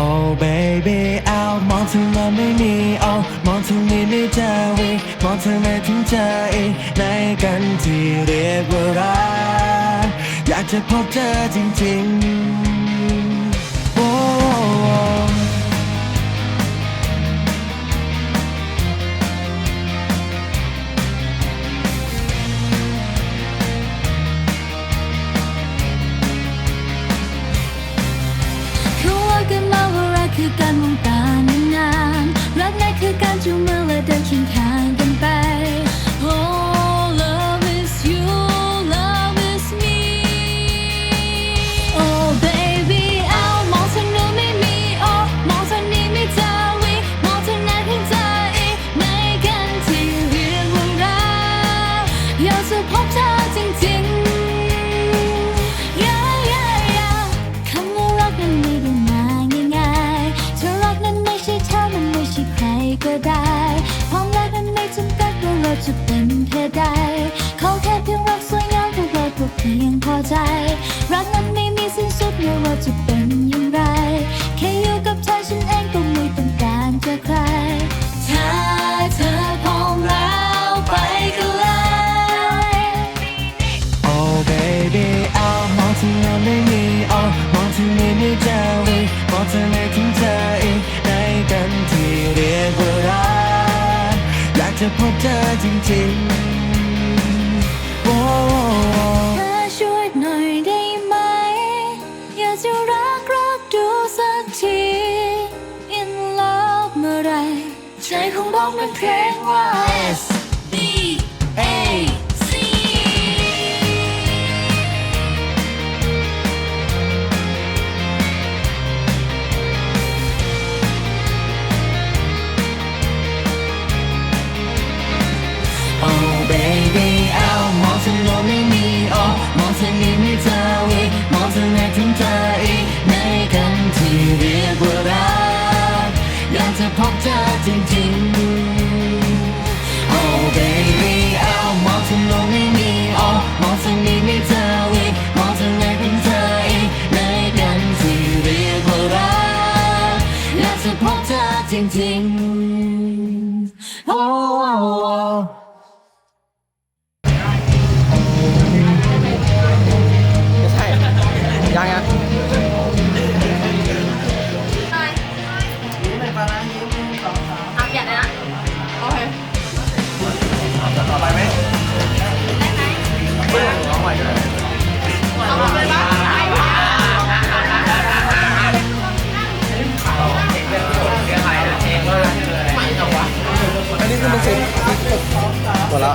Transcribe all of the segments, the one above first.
oh baby เอามองทางนั้นไม่มี oh มองทางนี้ไม่เจอวิมองทางไม่ถึงเจออีกในกันที่เรียกว่ารักอยากจะพบเจอจริงๆ เคียงข้างกันไป Oh love is you love is me Oh baby เอามองทางนู้นไม่มี Oh มองทางนี้ไม่เจอวิมองทางนั้นถึงเจออีกในกันที่เรียกว่ารักอยากจะพบเธอจริงๆ Yeah yeah yeah คำว่ารักนั้นไม่ได้มาง่ายๆถ้ารักนั้นไม่ใช่เธอมันไม่ใช่ใครก็ได้ จะเป็นอย่างไร แค่อยู่กับเธอฉันเองก็ไม่ต้องการจอใคร ถ้าเธอพร้อมแล้วไปกันเลยโอ้ baby เอามองทางนั้นไม่มีเอามองทางนี้ไม่เจอวิมองทางไหนถึงเจออีกในกันที่เรียกว่ารักอยากจะพบเจอจริงๆ ใจคงบอกมันเพลงว่า จะพบเจอจริงๆ Oh baby เอามองทางโน้นไม่มี Oh มองทางนี้ไม่เจออีกมองทางไหนถึงเธออีกในกันที่เรียกว่ารักและจะพบเจอจริงๆ Oh oh oh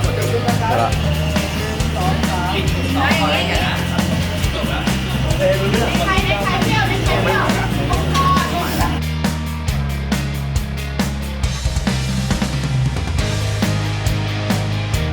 หม